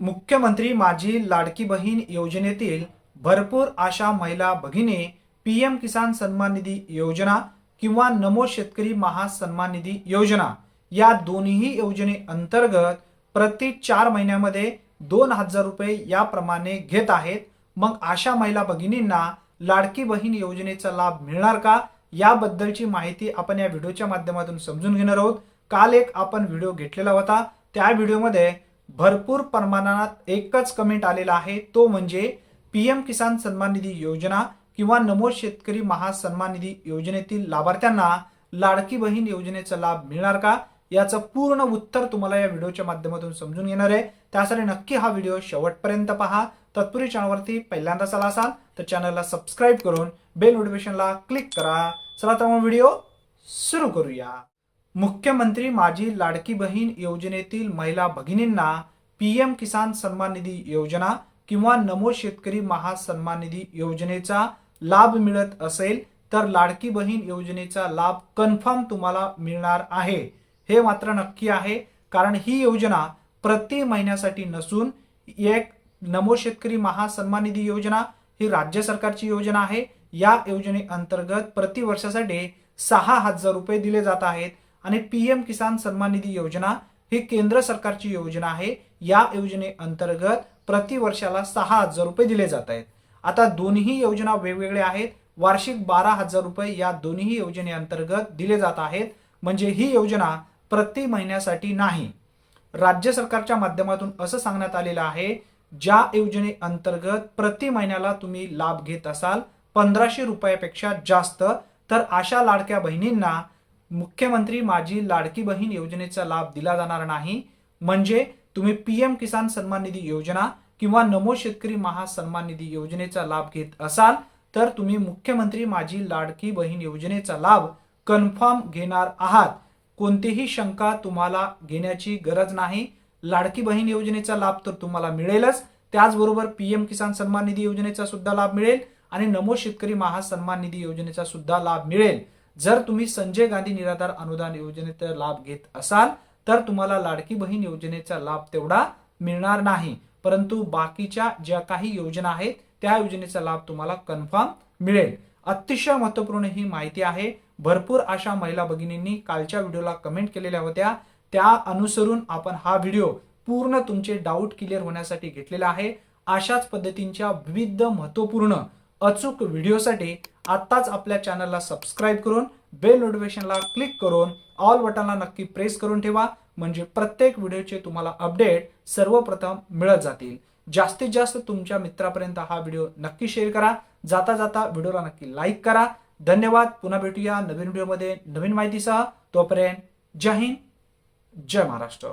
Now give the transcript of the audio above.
मुख्यमंत्री माझी लाडकी बहीण योजनेतील भरपूर आशा महिला भगिनी पी एम किसान सन्मान निधी योजना किंवा नमो शेतकरी महासन्मान निधी योजना या दोन्ही योजनेअंतर्गत प्रति चार महिन्यामध्ये दोन हजार रुपये याप्रमाणे घेत आहेत. मग अशा महिला भगिनींना लाडकी बहीण योजनेचा लाभ मिळणार का? याबद्दलची माहिती आपण या व्हिडिओच्या माध्यमातून समजून घेणार आहोत. काल एक आपण व्हिडिओ घेतलेला होता. त्या व्हिडिओमध्ये भरपूर प्रमाणात एकच कमेंट आलेला आहे. तो म्हणजे पीएम किसान सन्मान निधी योजना किंवा नमो शेतकरी महासन्मान निधी योजनेतील लाभार्थ्यांना लाडकी बहीण योजनेचा लाभ मिळणार का? याचं पूर्ण उत्तर तुम्हाला या व्हिडिओच्या माध्यमातून समजून घेणार आहे. त्यासाठी नक्की हा व्हिडिओ शेवटपर्यंत पहा. तत्पूर्वी चॅनलवरती पहिल्यांदाच आला असाल तर चॅनलला सबस्क्राईब करून बेल नोटिफिकेशनला क्लिक करा. चला तर मग व्हिडिओ सुरू करूया. मुख्यमंत्री माझी लाडकी बहीण योजनेतील महिला भगिनींना पी एम किसान सन्मान निधी योजना किंवा नमो शेतकरी महासन्मान निधी योजनेचा लाभ मिळत असेल तर लाडकी बहीण योजनेचा लाभ कन्फर्म तुम्हाला मिळणार आहे. हे मात्र नक्की आहे कारण ही योजना प्रति महिन्यासाठी नसून एक नमो शेतकरी महासन्मान निधी योजना ही राज्य सरकारची योजना आहे. या योजनेअंतर्गत प्रति वर्षासाठी सहा हजार रुपये दिले जात आहेत. आणि पीएम किसान सन्मान निधी योजना ही केंद्र सरकारची योजना आहे. या योजनेअंतर्गत प्रति वर्षाला सहा हजार रुपये दिले जात आहेत. आता दोन्ही योजना वेगवेगळ्या आहेत. वार्षिक बारा हजार रुपये या दोन्ही योजनेअंतर्गत दिले जात आहेत. म्हणजे ही योजना प्रति महिन्यासाठी नाही. राज्य सरकारच्या माध्यमातून असं सांगण्यात आलेलं आहे ज्या योजनेअंतर्गत प्रति महिन्याला तुम्ही लाभ घेत असाल पंधराशे रुपयापेक्षा जास्त तर अशा लाडक्या बहिणींना मुख्यमंत्री माझी लाडकी बहीण योजनेचा लाभ दिला जाणार नाही. म्हणजे तुम्ही पीएम किसान सन्मान निधी योजना किंवा नमो शेतकरी महासन्मान निधी योजनेचा लाभ घेत असाल तर तुम्ही मुख्यमंत्री माझी लाडकी बहीण योजनेचा लाभ कन्फर्म घेणार आहात. कोणतीही शंका तुम्हाला घेण्याची गरज नाही. लाडकी बहीण योजनेचा लाभ तर तुम्हाला मिळेलच. त्याचबरोबर पीएम किसान सन्मान निधी योजनेचा सुद्धा लाभ मिळेल आणि नमो शेतकरी महासन्मान निधी योजनेचा सुद्धा लाभ मिळेल. जर तुम्ही संजय गांधी निराधार अनुदान योजनेचा लाभ घेत असाल तर तुम्हाला लाडकी बहीण योजनेचा लाभ तेवढा मिळणार नाही. परंतु बाकीच्या ज्या काही योजना आहेत त्या योजनेचा लाभ तुम्हाला कन्फर्म मिळेल. अतिशय महत्त्वपूर्ण ही माहिती आहे. भरपूर अशा महिला भगिनींनी कालच्या व्हिडिओला कमेंट केलेल्या होत्या. त्या अनुसरून आपण हा व्हिडिओ पूर्ण तुमचे डाऊट क्लिअर होण्यासाठी घेतलेला आहे. अशाच पद्धतींच्या विविध महत्त्वपूर्ण अचूक व्हिडिओसाठी आत्ताच आपल्या चॅनलला सबस्क्राईब करून बेल नोटिफिकेशनला क्लिक करून ऑल बटनला नक्की प्रेस करून ठेवा. म्हणजे प्रत्येक व्हिडिओचे तुम्हाला अपडेट सर्वप्रथम मिळत जातील. जास्तीत जास्त तुमच्या मित्रापर्यंत हा व्हिडिओ नक्की शेअर करा. जाता जाता व्हिडिओला नक्की लाईक करा. धन्यवाद. पुन्हा भेटूया नवीन व्हिडिओमध्ये नवीन माहितीसह. तोपर्यंत जय हिंद. जय महाराष्ट्र.